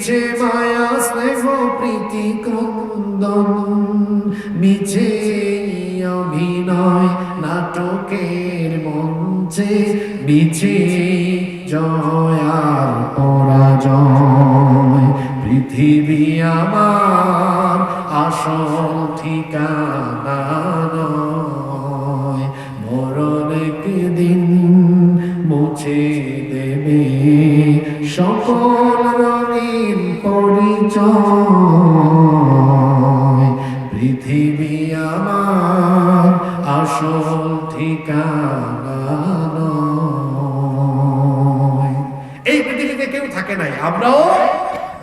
মিছে মায়া, স্নেহ, প্রীতি, ক্রন্দন। মিছে অভিনয়, নাটকের মঞ্চে মিছে জয়ার পরাজয়। পৃথিবী আমার আসল ঠিকানা নয়। মরণ একদিন দেবে পরিচয় পৃথিবী আমার আসল ঠিকানা এই পৃথিবীতে কেউ থাকে নাই। আমরাও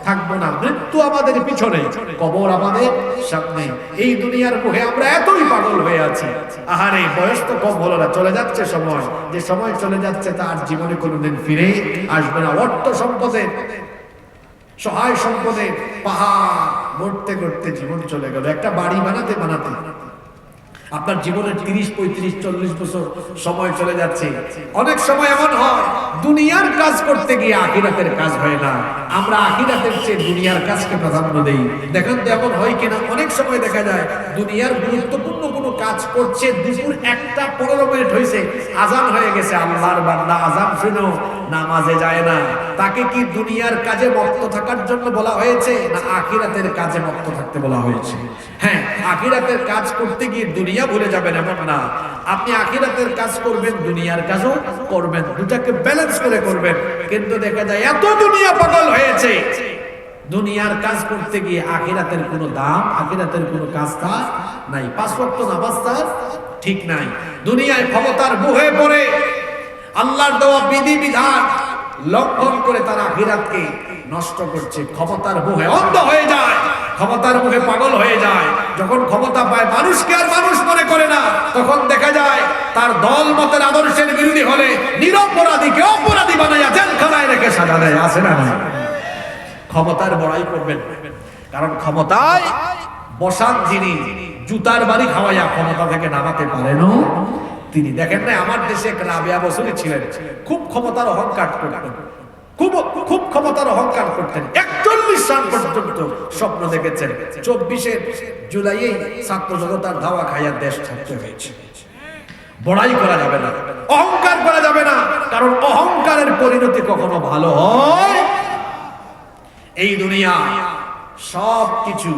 থাকব না। মৃত্যু আমাদের পিছনে। কবর আমাদের সামনে। এই দুনিয়ার মুখে আমরা এতই পাগল হয়ে আছি। আহারে, বয়স তো কম হলো না। চলে যাচ্ছে সময়। যে সময় চলে যাচ্ছে তার জীবনে কোনোদিন ফিরে আসবে না। অর্থ সম্পদের সহায় সম্পদের পাহাড় গড়তে গড়তে জীবন চলে গেল। একটা বাড়ি বানাতে বানাতে আপনার জীবনের তিরিশ, পঁয়ত্রিশ, চল্লিশ বছর সময় চলে যাচ্ছে। অনেক সময় এমন হয়, দুনিয়ার কাজ করতে গিয়ে আখিরাতের কাজ হয় না। আমরা আখিরাতের চেয়ে দুনিয়ার কাজকে প্রাধান্য দেই। দেখেন তো এমন হয় কিনা? অনেক সময় দেখা যায়, দুনিয়ার গুরুত্বপূর্ণ কাজ করছে, দুপুর একটা পনেরো মিনিট হয়েছে আজান হয়ে গেছে। আল্লাহর বান্দা আজান শুনো, নামাজে যায় না। তাকে কি দুনিয়ার কাজে মত্ত থাকার জন্য বলা হয়েছে, না আখিরাতের কাজে মত্ত থাকতে বলা হয়েছে? হ্যাঁ আখিরাতের কাজ করতে গিয়ে দুনিয়া ভুলে যাবেন এমন না। আপনি আখিরাতের কাজ করবেন, দুনিয়ার কাজও করবেন, দুটাকে ব্যালেন্স করে করবেন। কিন্তু দেখা যায় এত দুনিয়া পাগল হয়েছে দুনিয়ার কাজ করতে গিয়ে আখিরাতের কোনো দাম, আখিরাতের কোনো কাজ তার নাই পাসপোর্ট নামাজ ঠিক নাই। দুনিয়ায় ক্ষমতার মুহে পড়ে আল্লাহর দেওয়া বিধি বিধান লঙ্ঘন করে তারা আখিরাতকে নষ্ট করছে। ক্ষমতার মুখে অন্ধ হয়ে যায়, ক্ষমতার মুখে পাগল হয়ে যায়। যখন ক্ষমতা পায় মানুষকে আর মানুষ মনে করে না, তখন দেখা যায় তার দল মতের আদর্শের বিরোধী হলে নিরপরাধীকে অপরাধী বানাইয়া জেলখানায় রেখে সাজা দেয়। আছে না? ক্ষমতার বড়াই করবেন। কারণ ক্ষমতায় বসান যিনি, জুতার বাড়ি খাওয়াইয়া ক্ষমতা থেকে নামাতে পারেন তিনি। দেখেন না, আমার দেশে এক রাবিয়া বসুলি ছিলেন। খুব ক্ষমতার অহংকার করতেন। খুব খুব ক্ষমতার অহংকার করতেন। একচল্লিশ সাল পর্যন্ত স্বপ্ন দেখেছেন। চব্বিশে জুলাইয়ে ছাত্র জনতার ধাওয়া খাইয়া দেশ ছাড়তে হয়েছে। বড়াই করা যাবে না। অহংকার করা যাবে না। কারণ অহংকারের পরিণতি কখনো ভালো হয় এই দুনিয়া সব কিছু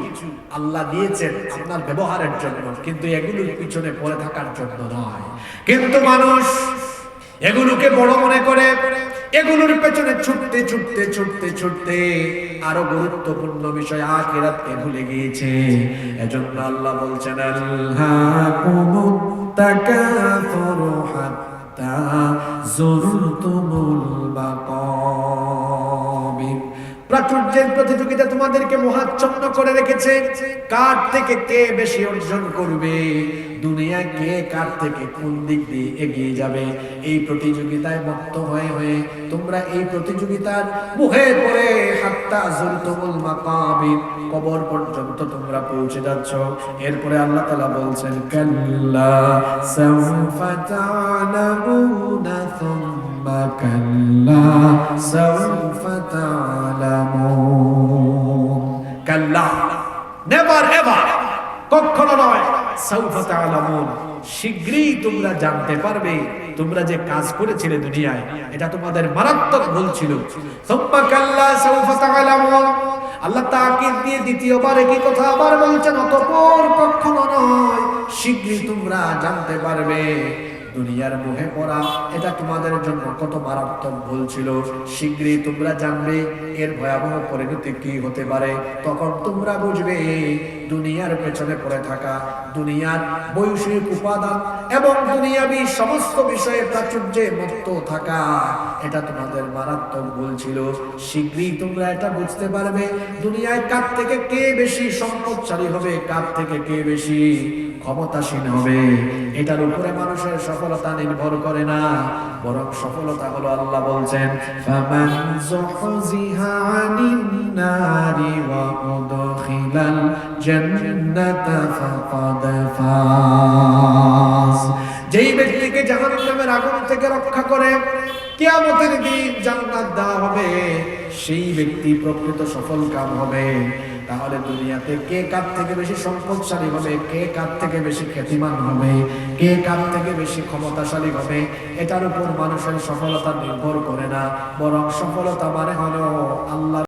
আল্লাহ দিয়েছেন আপনার ব্যবহারের জন্য, কিন্তু এগুলোর পিছনে পড়ে থাকার জন্য নয়। কিন্তু মানুষ এগুলোকে বড় মনে করে, এগুলোর পেছনে ছুটতে ছুটতে ছুটতে ছুটতে আরও গুরুত্বপূর্ণ বিষয় আখিরাতকে ভুলে গিয়েছে। এজন্য আল্লাহ বলছেন আল্লাহুমুত তাকাসুরু হাত্তা যুরতুমুল প্রাচুর্যের প্রতিযোগিতা তোমাদেরকে মহাচ্ছন্ন করে রেখেছে। কার থেকে কে বেশি অর্জন করবে? দুনিয়া কে কার থেকে কোন দিক দিয়ে এগিয়ে যাবে? এই প্রতিযোগিতায় মত্ত হয়ে হয়ে তোমরা এই প্রতিযোগিতার মুহে পড়ে হাত্তা জুলতুমুল মাকাবির কবর পর্যন্ত তোমরা পৌঁছে যাচ্ছ। এরপরে আল্লাহ তাআলা বলছেন, কাল্লা সাউফা তা'লামুনা সুম্মা কাল্লা সাউফা তা'লামুন কাল্লা নেভার এভার কখনো নয় সাউফা তা'লামুন শীঘ্রই তোমরা জানতে পারবে, তোমরা যে কাজ করেছিলে দুনিয়ায়, এটা তোমাদের মারাত্মক ভুল ছিল। সুম্মা কাল্লা সাউফা তা'লামুন আল্লাহ তাকিদ দিয়ে দ্বিতীয়বার একই কথা আবার বলছেন? অতঃপর কখনো নয়, শীঘ্রই তোমরা জানতে পারবে। দুনিয়ার মোহে পড়া, এটা তোমাদের জন্য কত মারাত্মক ভুল ছিল। শীঘ্রই তোমরা জানবে এর ভয়াবহ পরিণতি কি হতে পারে। তখন তোমরা বুঝবে দুনিয়ার পেছনে পড়ে থাকা, দুনিয়ার বৈষয়িক উপাদান এবং দুনিয়াবি সমস্ত বিষয়ে প্রাচুর্যে মুক্ত থাকা, এটা তোমাদের মারাত্মক ভুল ছিল। শীঘ্রই তোমরা এটা বুঝতে পারবে, দুনিয়ায় কার থেকে কে বেশি সম্পদশালী হবে, কার থেকে কে বেশি ক্ষমতাসীন হবে। এটার উপরে মানুষের সফলতা নির্ভর করে না, বরং সফলতা হলো আল্লাহ বলছেন যেই ব্যক্তিকে আগুন থেকে রক্ষা করে দিন জান্নাত দেওয়া হবে, সেই ব্যক্তি প্রকৃত সফল কাম হবে। তাহলে দুনিয়াতে কে কার থেকে বেশি সম্পদশালী হবে? কে কার থেকে বেশি খ্যাতিমান হবে? কে কার থেকে বেশি ক্ষমতাশালী হবে? এটার উপর মানুষের সফলতা নির্ভর করে না। বরং সফলতা মানে হলো আল্লাহ